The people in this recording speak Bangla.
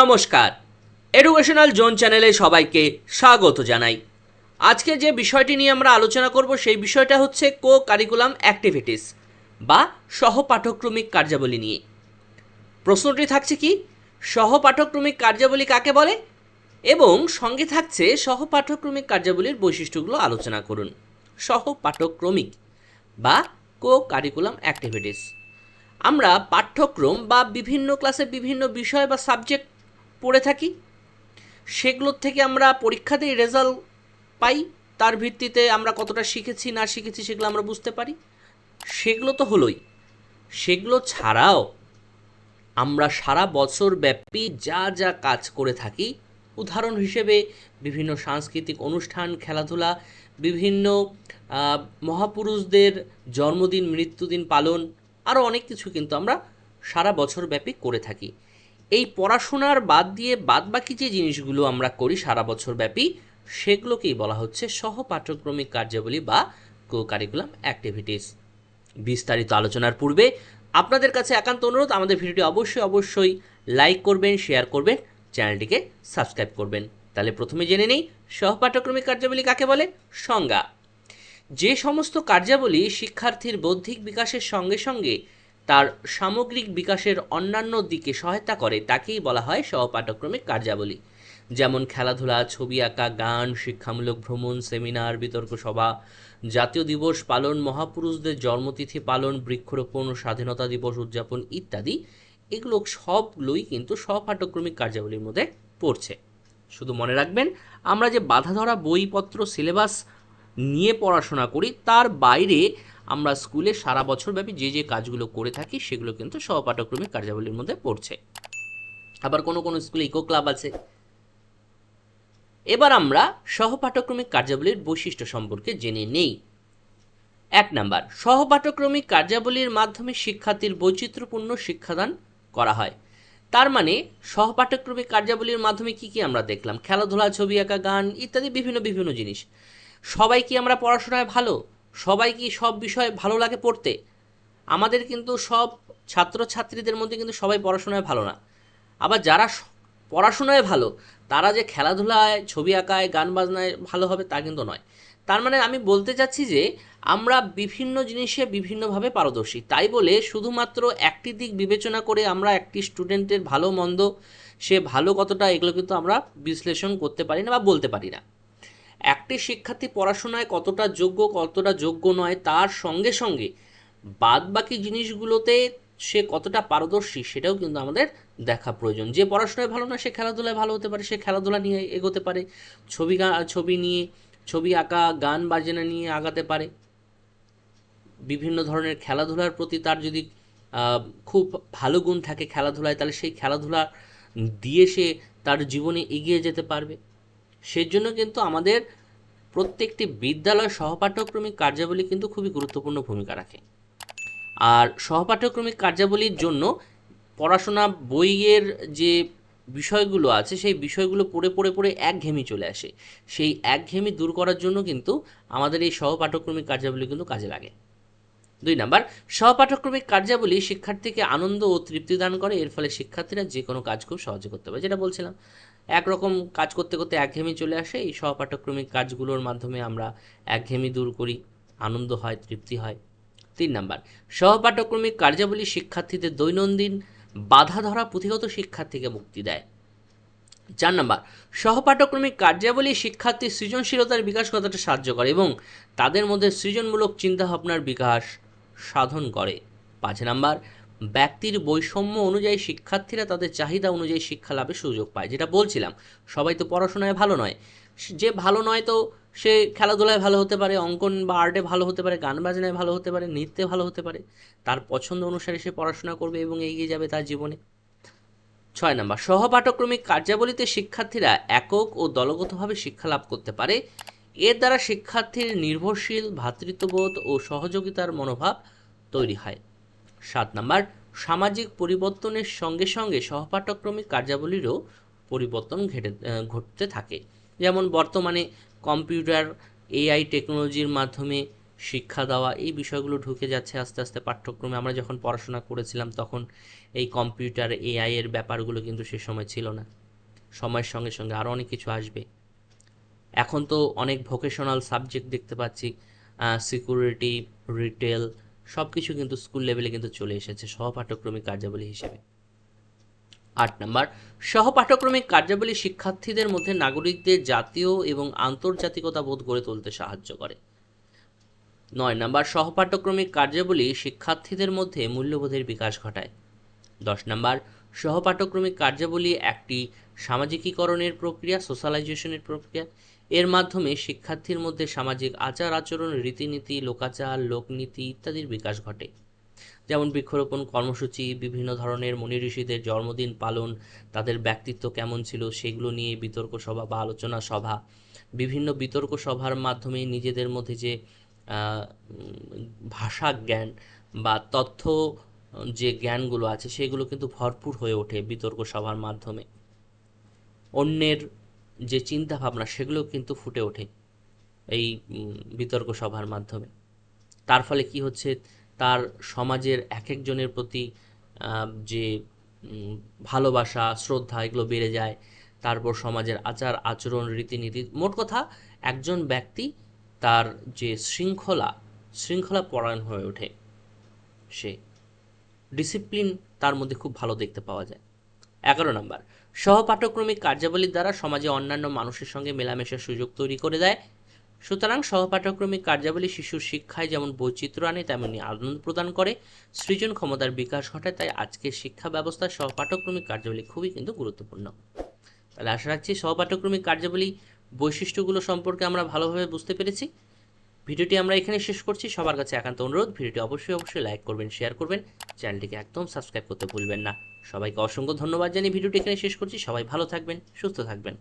নমস্কার। এডুকেশনাল জোন চ্যানেলে সবাইকে স্বাগত জানাই। আজকে যে বিষয়টি নিয়ে আমরা আলোচনা করব সেই বিষয়টা হচ্ছে কো কারিকুলাম অ্যাক্টিভিটিস বা সহপাঠক্রমিক কার্যাবলী নিয়ে। প্রশ্নটি থাকছে কি সহপাঠক্রমিক কার্যাবলী কাকে বলে? এবং সঙ্গে থাকছে সহপাঠক্রমিক কার্যাবলীর বৈশিষ্ট্যগুলো আলোচনা করুন। সহপাঠক্রমিক বা কো কারিকুলাম অ্যাক্টিভিটিস আমরা পাঠ্যক্রম বা বিভিন্ন ক্লাসে বিভিন্ন বিষয় বা সাবজেক্ট পড়ে থাকি, সেগুলোর থেকে আমরা পরীক্ষাতেই রেজাল্ট পাই, তার ভিত্তিতে আমরা কতটা শিখেছি, না শিখেছি সেগুলো আমরা বুঝতে পারি। সেগুলো তো হলোই। সেগুলো ছাড়াও আমরা সারা বছর ব্যাপী যা যা কাজ করে থাকি, উদাহরণ হিসেবে বিভিন্ন সাংস্কৃতিক অনুষ্ঠান, খেলাধুলা, বিভিন্ন মহাপুরুষদের জন্মদিন, মৃত্যুদিন পালন আরও অনেক কিছু কিন্তু আমরা সারা বছর ব্যাপী করে থাকি। এই পড়াশোনার বাদ দিয়ে বাদ বাকি যে জিনিসগুলো আমরা করি সারা বছর ব্যাপী, সেগুলোকেই বলা হচ্ছে সহপাঠ্যক্রমিক কার্যাবলী বা কো কারিকুলাম অ্যাক্টিভিটিস বিস্তারিত আলোচনার পূর্বে আপনাদের কাছে একান্ত অনুরোধ, আমাদের ভিডিওটি অবশ্যই অবশ্যই লাইক করবেন শেয়ার করবেন, চ্যানেলটিকে সাবস্ক্রাইব করবেন। তাহলে প্রথমে জেনে নেই সহপাঠ্যক্রমিক কার্যাবলী কাকে বলে? সংজ্ঞা। যে সমস্ত কার্যাবলী শিক্ষার্থীর বৌদ্ধিক বিকাশের সঙ্গে সঙ্গে তার সামগ্রিক বিকাশের অন্যান্য দিকে সহায়তা করে, তাকেই বলা হয় সহপাঠক্রমিক কার্যাবলী। যেমন খেলাধুলা, ছবি আঁকা, গান, শিক্ষামূলক ভ্রমণ, সেমিনার, বিতর্ক সভা, জাতীয় দিবস পালন, মহাপুরুষদের জন্মতিথি পালন, বৃক্ষরোপণ, স্বাধীনতা দিবস উদযাপন ইত্যাদি। এগুলো সবগুলোই কিন্তু সহপাঠক্রমিক কার্যাবলীর মধ্যে পড়ছে। শুধু মনে রাখবেন, আমরা যে বাধা ধরা বইপত্র, সিলেবাস নিয়ে পড়াশোনা করি, তার বাইরে আমরা স্কুলে সারা বছর ব্যাপী যে যে কাজগুলো করে থাকি, সেগুলো কিন্তু সহপাঠক্রমিক কার্যাবলীর মধ্যে পড়ছে। আবার কোনো কোনো স্কুলে ইকো ক্লাব আছে। এবার আমরা সহপাঠক্রমিক কার্যাবলীর বৈশিষ্ট্য সম্পর্কে জেনে নেই। এক নাম্বার সহপাঠক্রমিক কার্যাবলীর মাধ্যমে শিক্ষার্থীর বৈচিত্র্যপূর্ণ শিক্ষাদান করা হয়। তার মানে সহপাঠক্রমিক কার্যাবলীর মাধ্যমে কি কি আমরা দেখলাম? খেলাধুলা, ছবি আঁকা, গান ইত্যাদি বিভিন্ন বিভিন্ন জিনিস। সবাই কি আমরা পড়াশোনায় ভালো? সবাই কি সব বিষয়ে ভালো লাগে পড়তে? আমাদের কিন্তু সব ছাত্রছাত্রীদের মধ্যে কিন্তু সবাই পড়াশোনায় ভালো না। আবার যারা পড়াশোনায় ভালো, তারা যে খেলাধুলায়, ছবি আঁকায়, গান বাজনায় ভালো হবে তা কিন্তু নয়। তার মানে আমি বলতে চাচ্ছি যে, আমরা বিভিন্ন জিনিসে বিভিন্নভাবে পারদর্শী। তাই বলে শুধুমাত্র একটি দিক বিবেচনা করে আমরা একটি স্টুডেন্টের ভালো, মন্দ, সে ভালো কতটা, এগুলো কিন্তু আমরা বিশ্লেষণ করতে পারি না বা বলতে পারি না। একটি শিক্ষার্থী পড়াশোনায় কতটা যোগ্য কতটা যোগ্য নয়, তার সঙ্গে সঙ্গে বাদ বাকি জিনিসগুলোতে সে কতটা পারদর্শী সেটাও কিন্তু আমাদের দেখা প্রয়োজন। যে পড়াশোনায় ভালো না সে খেলাধুলায় ভালো হতে পারে, সে খেলাধুলা নিয়ে এগোতে পারে, ছবি ছবি নিয়ে, ছবি আঁকা, গান বাজনা নিয়ে আগাতে পারে। বিভিন্ন ধরনের খেলাধুলার প্রতি তার যদি খুব ভালো গুণ থাকে খেলাধুলায়, তাহলে সেই খেলাধুলা দিয়ে সে তার জীবনে এগিয়ে যেতে পারবে। সেজন্য কিন্তু আমাদের প্রত্যেকটি বিদ্যালয় সহপাঠ্যক্রমিক কার্যাবলী কিন্তু খুবই গুরুত্বপূর্ণ ভূমিকা রাখে। আর সহপাঠ্যক্রমিক কার্যাবলীর জন্য পড়াশোনা বইয়ের যে বিষয়গুলো আছে, সেই বিষয়গুলো পড়ে পড়ে পড়ে একঘেয়েমি চলে আসে। সেই একঘেয়েমি দূর করার জন্য কিন্তু আমাদের এই সহপাঠ্যক্রমিক কার্যাবলী কিন্তু কাজে লাগে। দুই নাম্বার, সহপাঠ্যক্রমিক কার্যাবলী শিক্ষার্থীকে আনন্দ ও তৃপ্তি দান করে। এর ফলে শিক্ষার্থীরা যে কোনো কাজ খুব সহজে করতে পারে, যেটা বলছিলাম। একরকম কাজ করতে করতে একঘেয়েমি চলে আসে। এই সহপাঠ্যক্রমিক কাজগুলোর মাধ্যমে আমরা একঘেয়েমি দূর করি, আনন্দ হয়, তৃপ্তি হয়। তিন নাম্বার সহপাঠ্যক্রমিক কার্যাবলী শিক্ষার্থীদের দৈনন্দিন বাধা ধরা পুঁথিগত শিক্ষার থেকে মুক্তি দেয়। চার নাম্বার সহপাঠ্যক্রমিক কার্যাবলী শিক্ষার্থীর সৃজনশীলতার বিকাশ কতটা সাহায্য করে এবং তাদের মধ্যে সৃজনমূলক চিন্তাভাবনার বিকাশ সাধন করে। পাঁচ নাম্বার ব্যক্তির বৈষম্য অনুযায়ী শিক্ষার্থীরা তাদের চাহিদা অনুযায়ী শিক্ষা লাভের সুযোগ পায়, যেটা বলছিলাম। সবাই তো পড়াশোনায় ভালো নয়। যে ভালো নয় তো সে খেলাধুলায় ভালো হতে পারে, অঙ্কন বা আর্টে ভালো হতে পারে, গান বাজনায় ভালো হতে পারে, নৃত্যে ভালো হতে পারে। তার পছন্দ অনুসারে সে পড়াশোনা করবে এবং এগিয়ে যাবে তার জীবনে। ছয় নম্বর সহপাঠক্রমিক কার্যাবলীতে শিক্ষার্থীরা একক ও দলগতভাবে শিক্ষা লাভ করতে পারে। এর দ্বারা শিক্ষার্থীর নির্ভরশীল ভ্রাতৃত্ববোধ ও সহযোগিতার মনোভাব তৈরি হয়। সাত নাম্বার, সামাজিক পরিবর্তনের সঙ্গে সঙ্গে সহপাঠক্রমিক কার্যাবলীরও পরিবর্তন ঘটে ঘটতে থাকে। যেমন বর্তমানে কম্পিউটার, এআই টেকনোলজির মাধ্যমে শিক্ষা দেওয়া, এই বিষয়গুলো ঢুকে যাচ্ছে আস্তে আস্তে পাঠ্যক্রমে। আমরা যখন পড়াশোনা করেছিলাম তখন এই কম্পিউটার, এআই এর ব্যাপারগুলো কিন্তু সে সময় ছিল না। সময়ের সঙ্গে সঙ্গে আরও অনেক কিছু আসবে। এখন তো অনেক ভোকেশনাল সাবজেক্ট দেখতে পাচ্ছি সিকিউরিটি রিটেল সব কিছু কিন্তু স্কুল লেভেলে কিন্তু চলে এসেছে সহপাঠ্যক্রমিক কার্যাবলী হিসেবে। আট নম্বর, সহপাঠ্যক্রমিক কার্যাবলী শিক্ষার্থীদের মধ্যে নাগরিকদের জাতীয় এবং আন্তর্জাতিকতা বোধ গড়ে তুলতে সাহায্য করে। নয় নম্বর, সহপাঠ্যক্রমিক কার্যাবলী শিক্ষার্থীদের মধ্যে মূল্যবোধের বিকাশ ঘটায়। দশ নম্বর, সহপাঠ্যক্রমিক কার্যাবলী একটি সামাজিকীকরণের প্রক্রিয়া সোশ্যালাইজেশনের প্রক্রিয়া এর মাধ্যমে শিক্ষার্থীর মধ্যে সামাজিক আচার আচরণ, রীতিনীতি, লোকাচার, লোকনীতি ইত্যাদির বিকাশ ঘটে। যেমন বৃক্ষরোপণ কর্মসূচি, বিভিন্ন ধরনের মুনি ঋষিদের জন্মদিন পালন, তাদের ব্যক্তিত্ব কেমন ছিল সেগুলো নিয়ে বিতর্ক সভা বা আলোচনা সভা। বিভিন্ন বিতর্ক সভার মাধ্যমে নিজেদের মধ্যে যে ভাষা জ্ঞান বা তথ্য, যে জ্ঞানগুলো আছে সেগুলো কিন্তু ভরপুর হয়ে ওঠে বিতর্ক সভার মাধ্যমে। অন্যের যে চিন্তা ভাবনা সেগুলো কিন্তু ফুটে ওঠে এই বিতর্ক সভার মাধ্যমে। তার ফলে কি হচ্ছে? তার সমাজের এক একজনের প্রতি যে ভালোবাসা, শ্রদ্ধা, এগুলো বেড়ে যায়। তারপর সমাজের আচার, আচরণ, রীতিনীতি, মোট কথা একজন ব্যক্তি তার যে শৃঙ্খলা শৃঙ্খলা পরায়ণ হয়ে ওঠে সে। ডিসিপ্লিন তার মধ্যে খুব ভালো দেখতে পাওয়া যায়। এগারো নম্বর। সহপাঠ্যক্রমিক কার্যাবলীর দ্বারা সমাজে অন্যান্য মানুষের সঙ্গে মেলামেশার সুযোগ তৈরি করে দেয়। সুতরাং সহপাঠ্যক্রমিক কার্যাবলী শিশুর শিক্ষায় যেমন বৈচিত্র্য আনে, তেমনি আনন্দ প্রদান করে। সৃজন ক্ষমতার বিকাশ ঘটায়, তাই আজকের শিক্ষা ব্যবস্থায় সহপাঠ্যক্রমিক কার্যাবলী খুবই কিন্তু গুরুত্বপূর্ণ। তাহলে আশা রাখছি সহপাঠ্যক্রমিক কার্যাবলী বৈশিষ্ট্যগুলো সম্পর্কে আমরা ভালোভাবে বুঝতে পেরেছি। ভিডিওটি আমরা এখানে শেষ করছি। সবার কাছে একান্ত অনুরোধ, ভিডিওটি অবশ্যই অবশ্যই লাইক করবেন শেয়ার করবেন। চ্যানেলটিকে একদম সাবস্ক্রাইব করতে ভুলবেন না। সবাইকে অসংখ্য ধন্যবাদ জানিয়ে ভিডিওটি এখানে শেষ করছি। সবাই ভালো থাকবেন, সুস্থ থাকবেন।